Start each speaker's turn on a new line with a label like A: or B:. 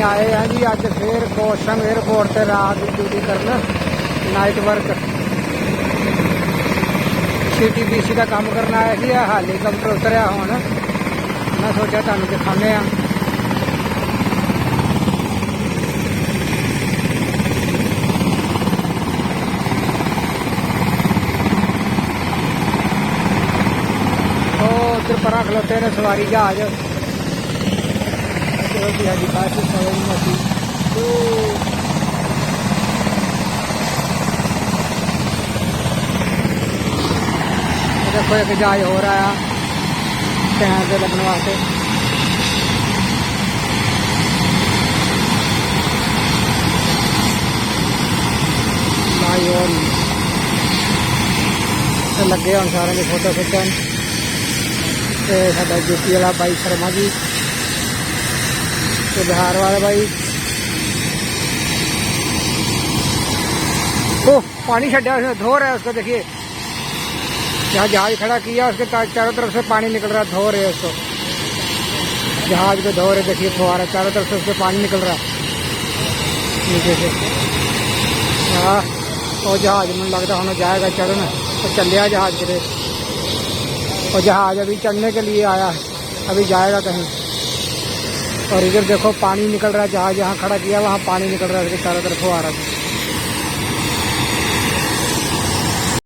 A: ਆਏ ਆ ਜੀ ਅੱਜ ਫੇਰ ਕੋਸ਼ਮ 에어ਪੋਰਟ ਤੇ ਰਾਤ ਦੀ ਡਿਊਟੀ ਕਰਨ night work C T P C ਦਾ ਕੰਮ ਕਰਨ ਆਇਆ ਸੀ ਇਹ ਹੈਲੀਕਾਪਟਰ ਉਤਰਿਆ ਹੁਣ। ਮੈਂ ਸੋਚਿਆ ਤੁਹਾਨੂੰ ਦਿਖਾਉਂਦੇ ਆ। ਉਹ ਉੱਧਰ ਪਰਾਂ ਖਲੋਤੇ ਨੇ ਸਵਾਰੀ ਜਹਾਜ਼। meron sila di basis na yun na dito. Ito ko yung ya. Tengan ko lang nawate. Lion. तो लग गया सारे फोटो खिंचन साढ़ा यूपी वाला भाई शर्मा जी तो बिहार वाला भाई। ओ पानी छा उसने धो रहा है उसको, देखिए। यहाँ जहाज़ खड़ा किया, उसके चारों तरफ़ से पानी निकल रहा, धो रहे उसको। जहाज़ को धो रहे, देखिए, फुहारा, चारों तरफ़ से उसके पानी निकल रहा। नीचे से। हाँ और जहाज़ मन लगता हमें जाएगा चढ़ने तो चल गया जहाज़ के लिए। और जहाज़ अभी चढ़ने के लिए आया अभी जाएगा कहीं। और इधर देखो पानी निकल रहा है जहाँ जहाँ खड़ा किया, वहाँ पानी निकल रहा है चारों तरफ़ आ रहा है